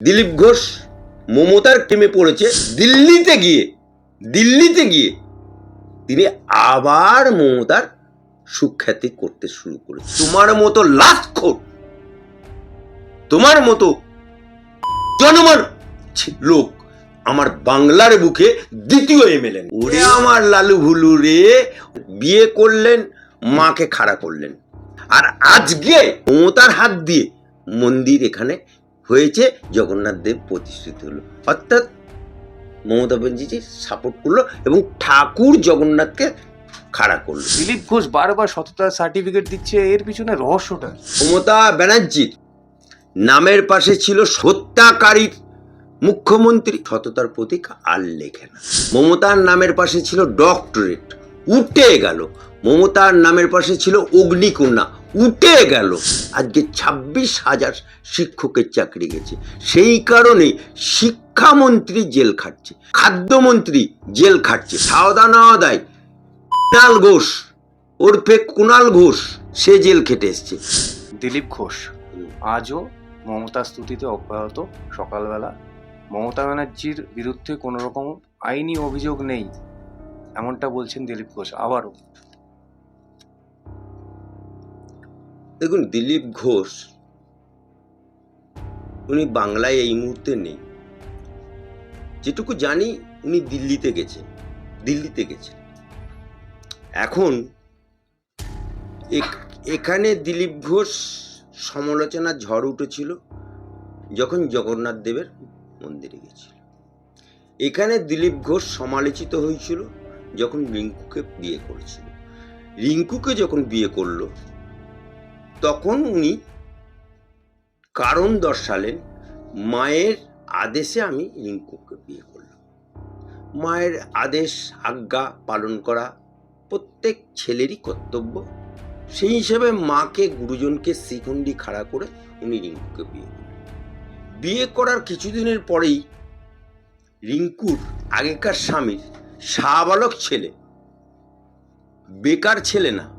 দিলীপ ঘোষ মমতার প্রেমে পড়েছে দিল্লিতে গিয়ে দিল্লিতে গিয়ে তিনি আবার মমতার সুখ্যাতি করতে শুরু করেছে। তোমার মতো লাখখোর তোমার মতো জনমান লোক আমার বাংলার বুকে দ্বিতীয় এমএলএ। ওরে আমার লালু ভুলু রে, বিয়ে করলেন, মাকে খাড়া করলেন। আর আজকে মমতার হাত দিয়ে মন্দির এখানে হয়েছে জগন্নাথ দেব প্রতিষ্ঠিত হলো। অর্থাৎ মমতা ব্যানার্জি সাপোর্ট করল এবং ঠাকুর জগন্নাথকে খাড়া করল। দিলীপ ঘোষ বারবার সততার সার্টিফিকেট দিচ্ছে এর পিছনে রহস্যটা মমতা ব্যানার্জির নামের পাশে ছিল হত্যাকারীর মুখ্যমন্ত্রী। সততার প্রতীক আর লেখে না। মমতার নামের পাশে ছিল ডক্টরেট উঠে গেল। মমতার নামের পাশে ছিল অগ্নিকন্যা। উঠে গেল। আজকে ছাব্বিশ হাজার শিক্ষকের চাকরি গেছে। সেই কারণে শিক্ষামন্ত্রী জেল খাটছে, খাদ্যমন্ত্রী জেল খাটছে। খাওয়া নেওয়া দেয় কুণাল ঘোষ, ওরফে কুণাল ঘোষ, সে জেল খেটে এসছে। দিলীপ ঘোষ, আজও মমতা স্তুতিতে অব্যাহত সকালবেলা। মমতা ব্যানার্জির বিরুদ্ধে কোনো রকম আইনি অভিযোগ নেই। এমনটা বলছেন দিলীপ ঘোষ, আবারও। দেখুন, দিলীপ ঘোষ, উনি বাংলায় এই মুহূর্তে নেই। যেটুকু জানি, উনি দিল্লিতে গেছেন দিল্লিতে গেছেন। এখন এখ- এখানে দিলীপ ঘোষ সমালোচনার ঝড় উঠেছিল যখন জগন্নাথ দেবের মন্দিরে গেছিল। এখানে দিলীপ ঘোষ সমালোচিত হয়েছিল যখন রিঙ্কুকে বিয়ে করেছিল। রিঙ্কুকে যখন বিয়ে করল, তখন উনি কারণ দর্শালেন মায়ের আদেশে আমি রিঙ্কুকে বিয়ে করলাম। মায়ের আদেশ, আজ্ঞা পালন করা প্রত্যেক ছেলেরই কর্তব্য। সেই হিসেবে মাকে, গুরুজনকে শ্রীকুণ্ডি খাড়া করে উনি রিঙ্কুকে বিয়ে করলেন। বিয়ে করার কিছুদিনের পরেই রিঙ্কুর আগেকার স্বামীর সাবালক ছেলে। বেকার ছেলে না।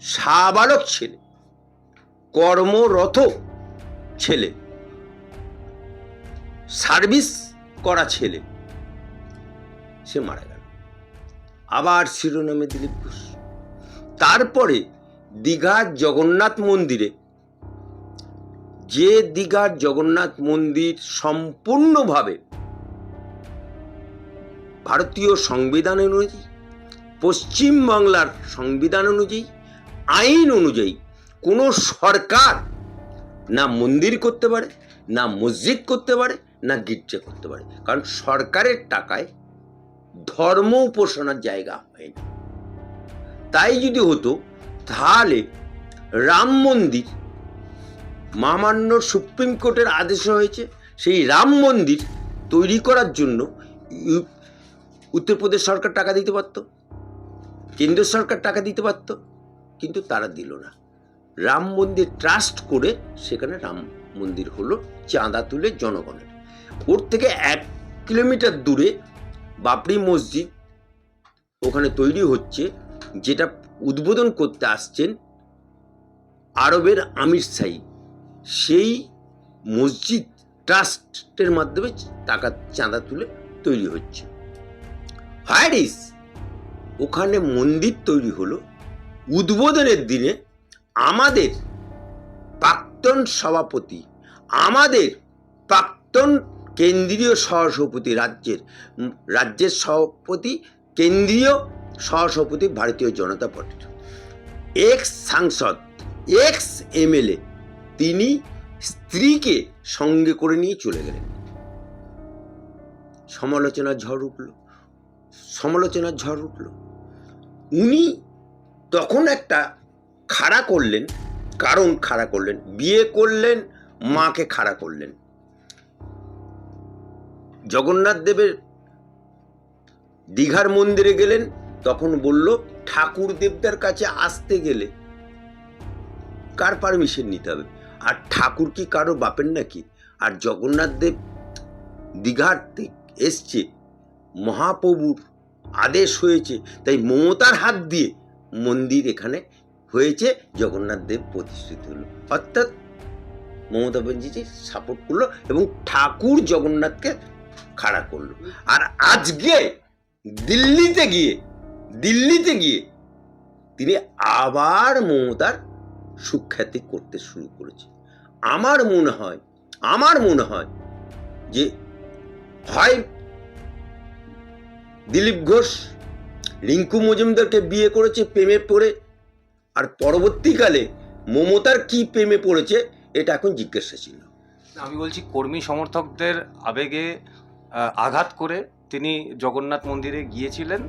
সাবালক ছেলে। কর্মরত ছেলে। সার্ভিস করা ছেলে। সে মারা গেল। আবার শিরোনামে দিলীপ ঘোষ। তারপরে দীঘার জগন্নাথ মন্দিরে। যে দীঘার জগন্নাথ মন্দির সম্পূর্ণভাবে ভারতীয় সংবিধান অনুযায়ী পশ্চিমবাংলার সংবিধান অনুযায়ী, আইন অনুযায়ী কোনো সরকার না মন্দির করতে পারে, না মসজিদ করতে পারে, না গির্জা করতে পারে। কারণ সরকারের টাকায় ধর্ম উপাসনার জায়গা হয় না তাই যদি হতো, তাহলে রাম মন্দির মামান্য সুপ্রিম কোর্টের আদেশ হয়েছে, সেই রাম মন্দির তৈরি করার জন্য উত্তরপ্রদেশ সরকার টাকা দিতে পারত, কেন্দ্র সরকার টাকা দিতে পারত, কিন্তু তারা দিল না। রাম মন্দির ট্রাস্ট করে সেখানে রাম মন্দির হলো চাঁদা তুলে জনগণের। ওর থেকে এক কিলোমিটার দূরে বাপরি মসজিদ ওখানে তৈরি হচ্ছে, যেটা উদ্বোধন করতে আসছেন আরবের আমির সাই সেই মসজিদ ট্রাস্টের মাধ্যমে টাকা চাঁদা তুলে তৈরি হচ্ছে। হায়ারিস ওখানে মন্দির তৈরি হলো। উদ্বোধনের দিনে আমাদের প্রাক্তন সভাপতি, আমাদের প্রাক্তন কেন্দ্রীয় সহসভাপতি রাজ্যের রাজ্যের সভাপতি, কেন্দ্রীয় সহসভাপতি ভারতীয় জনতা পার্টির। এক্স সাংসদ এক্স এমএলএ, তিনি স্ত্রীকে সঙ্গে করে নিয়ে চলে গেলেন। সমালোচনার ঝড় উঠল। সমালোচনার ঝড় উঠল। উনি তখন একটা খাড়া করলেন, কারণ খাড়া করলেন, বিয়ে করলেন, মাকে খাড়া করলেন। জগন্নাথ দেবের দীঘার মন্দিরে গেলেন, তখন বলল, ঠাকুর দেবদার কাছে আসতে গেলে কার পারমিশন নিতে হবে? আর ঠাকুর কি কারও বাপের নাকি? আর জগন্নাথ দেব দীঘার এসছে মহাপ্রভুর আদেশ হয়েছে। তাই মমতার হাত দিয়ে মন্দির এখানে হয়েছে। জগন্নাথ দেব প্রতিষ্ঠিত হলো। অর্থাৎ মমতা ব্যানার্জি সাপোর্ট করল এবং ঠাকুর জগন্নাথকে খাড়া করল। আর আজকে দিল্লিতে গিয়ে দিল্লিতে গিয়ে তিনি আবার মমতার সুখ্যাতি করতে শুরু করেছে আমার মনে হয়, আমার মনে হয় যে হয় দিলীপ ঘোষ, রিঙ্কু মজুমদারকে বিয়ে করেছে প্রেমে পড়ে, আর পরবর্তীকালে মমতার কি প্রেমে পড়েছে, এটা এখন জিজ্ঞাসা ছিল আমি বলছি কর্মী সমর্থকদের আবেগে আঘাত করে তিনি জগন্নাথ মন্দিরে গিয়েছিলেন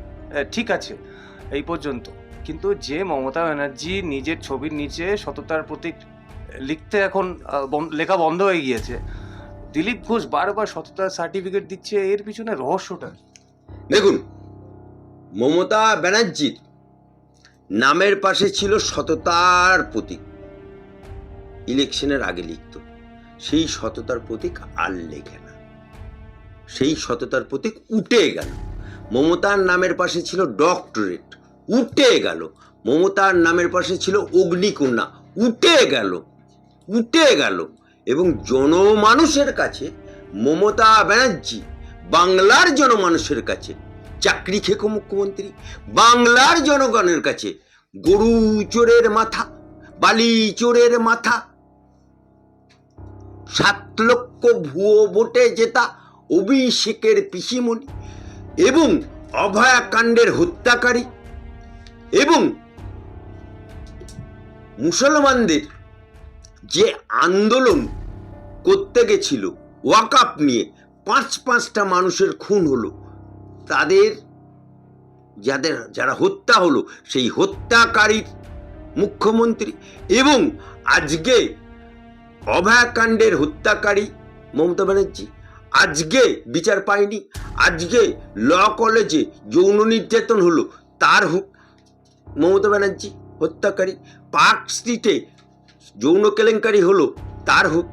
ঠিক আছে, এই পর্যন্ত কিন্তু যে মমতা ব্যানার্জি নিজের ছবির নিচে সততার প্রতীক লিখতে এখন লেখা বন্ধ হয়ে গিয়েছে, দিলীপ ঘোষ বারবার সততার সার্টিফিকেট দিচ্ছে, এর পিছনে রহস্যটা? দেখুন, মমতা ব্যানার্জির নামের পাশে ছিল সততার প্রতীক। ইলেকশনের আগে লিখত, সেই সততার প্রতীক আর লেখে না। সেই সততার প্রতীক উঠে গেল। মমতার নামের পাশে ছিল ডক্টরেট, উঠে গেল। মমতার নামের পাশে ছিল অগ্নিকন্যা, উঠে গেল উঠে গেল। এবং জনমানুষের কাছে মমতা ব্যানার্জি বাংলার জনমানুষের কাছে চাকরি খেকো মুখ্যমন্ত্রী, বাংলার জনগণের কাছে গরু চোরের মাথা, বালি চোরের মাথা। সাত লক্ষ ভুয়ো ভোটে জেতা অভিষেকের পিসিমণি এবং অভয়াকাণ্ডের হত্যাকারী এবং মুসলমানদের যে আন্দোলন করতে গেছিল ওয়াকাপ নিয়ে পাঁচ পাঁচটা মানুষের খুন হলো। তাদের যাদের, যারা হত্যা হলো, সেই হত্যাকারীর মুখ্যমন্ত্রী এবং আজকে অভয়াকাণ্ডের হত্যাকারী মমতা ব্যানার্জি, আজকে বিচার পায়নি, আজকে ল কলেজে যৌন নির্যাতন হলো, তার মমতা ব্যানার্জি হত্যাকারী, পার্ক স্ট্রিটে যৌন কেলেঙ্কারি হলো, তার হোক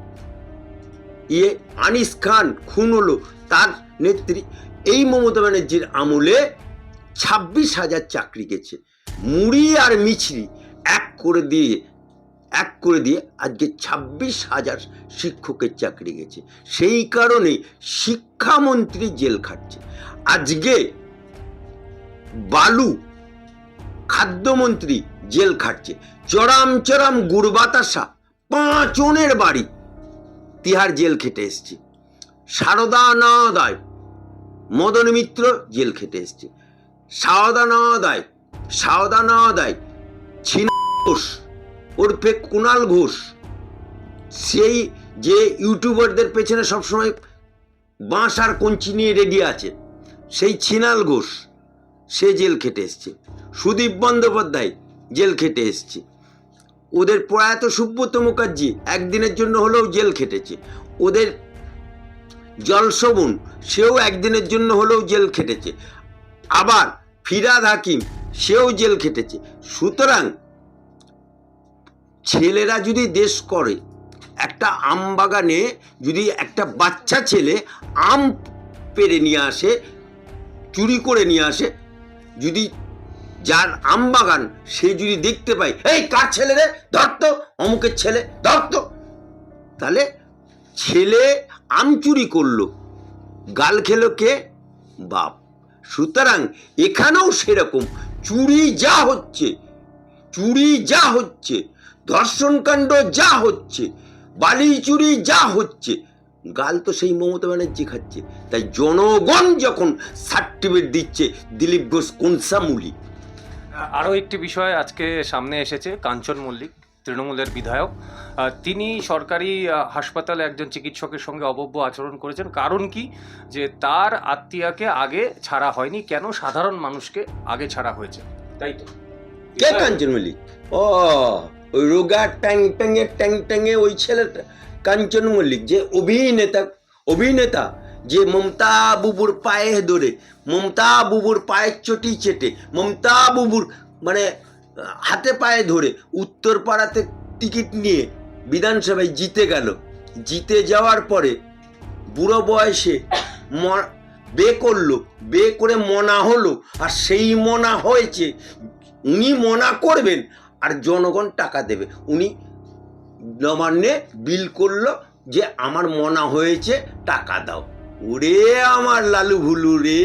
ইয়ে আনিস খান খুন হলো। তার নেত্রী এই মমতা ব্যানার্জির আমলে ছাব্বিশ হাজার চাকরি গেছে। মুড়ি আর মিছরি এক করে দিয়ে, এক করে দিয়ে আজকে ছাব্বিশ হাজার শিক্ষকের চাকরি গেছে। সেই কারণে শিক্ষামন্ত্রী জেল খাটছে। আজকে বালু খাদ্যমন্ত্রী জেল খাটছে। চরাম চরাম গুড় বাতাসা পাঁচনের বাড়ি। তিহার জেল খেটে এসছে। সারদা নদায় মদন মিত্র জেল খেটে এসছে। সাওদা নদায় সাওদা নদায় ছিনা ঘোষ, ওরফে কুণাল ঘোষ, সেই যে ইউটিউবারদের পেছনে সবসময় বাঁশ আর কঞ্চি নিয়ে রেডি আছে, সেই ছিনাল ঘোষ, সে জেল খেটে এসছে। সুদীপ বন্দ্যোপাধ্যায় জেল খেটে এসছে। ওদের প্রয়াত সুব্রত মুখার্জি একদিনের জন্য হলেও জেল খেটেছে। ওদের জলশবন সেও একদিনের জন্য হলেও জেল খেটেছে। আবার ফিরাদ হাকিম, সেও জেল খেটেছে। সুতরাং ছেলেরা যদি দেশ করে, একটা আম বাগানে যদি একটা বাচ্চা ছেলে আম পেরে নিয়ে আসে, চুরি করে নিয়ে আসে, যদি যার আম বাগান সে যদি দেখতে পায়, এই কার ছেলে রে? ধরতো অমুকের ছেলে ধরতো তাহলে ছেলে আম চুরি করল, গাল খেলো কে? বাপ। সুতরাং এখানেও সেরকম, চুরি যা হচ্ছে, চুরি যা হচ্ছে, ধর্ষণকাণ্ড যা হচ্ছে, বালি চুরি যা হচ্ছে, গাল তো সেই মমতা ব্যানার্জি খাচ্ছে। তাই জনগণ যখন সার্টিফিকেট দিচ্ছে, দিলীপ ঘোষ কনসামুলি আরও একটি বিষয় আজকে সামনে এসেছে, কাঞ্চন মল্লিক, তৃণমূলের বিধায়ক। তিনি সরকারি হাসপাতালে একজন চিকিৎসকের সঙ্গে অবব্য আচরণ করেছেন। কারণ কি? যে তার আত্মীয়াকে আগে ছাড়া হয়নি, কেন সাধারণ মানুষকে আগে ছাড়া হয়েছে। তাই তো? কে কাঞ্চন মল্লিক? ও, ওই রোগা ট্যাং ট্যাঙে ট্যাং ট্যাঙে ওই ছেলেটা, কাঞ্চন মল্লিক, যে অভিনেতা অভিনেতা যে মমতা বুবুর পায়ে ধরে মমতা বুবুর পায়ের চটি চেটে, মমতা বুবুর মানে হাতে পায়ে ধরে উত্তরপাড়াতে টিকিট নিয়ে বিধানসভায় জিতে গেল। জিতে যাওয়ার পরে বুড়ো বয়সে বে করল, বে করে মনা হলো, আর সেই মনা হয়েছে, উনি মনা করবেন, আর জনগণ টাকা দেবে। উনি নবান্নে বিল করল যে, আমার মনা হয়েছে, টাকা দাও। ওরে আমার লালু ভুলু রে,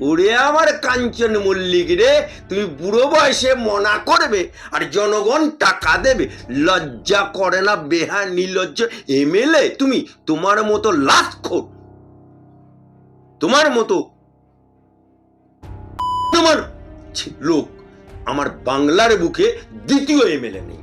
ওরে আমার কাঞ্চন মল্লিক রে, তুমি বুড়ো বয়সে মনা করবে আর জনগণ টাকা দেবে। লজ্জা করে না, বেহা, নির্লজ্জ, এমএলএ, তুমি তোমার মতো লাখো তোমার মতো তোমার লোক। আমার বাংলার বুকে দ্বিতীয় এমএলএ নেই।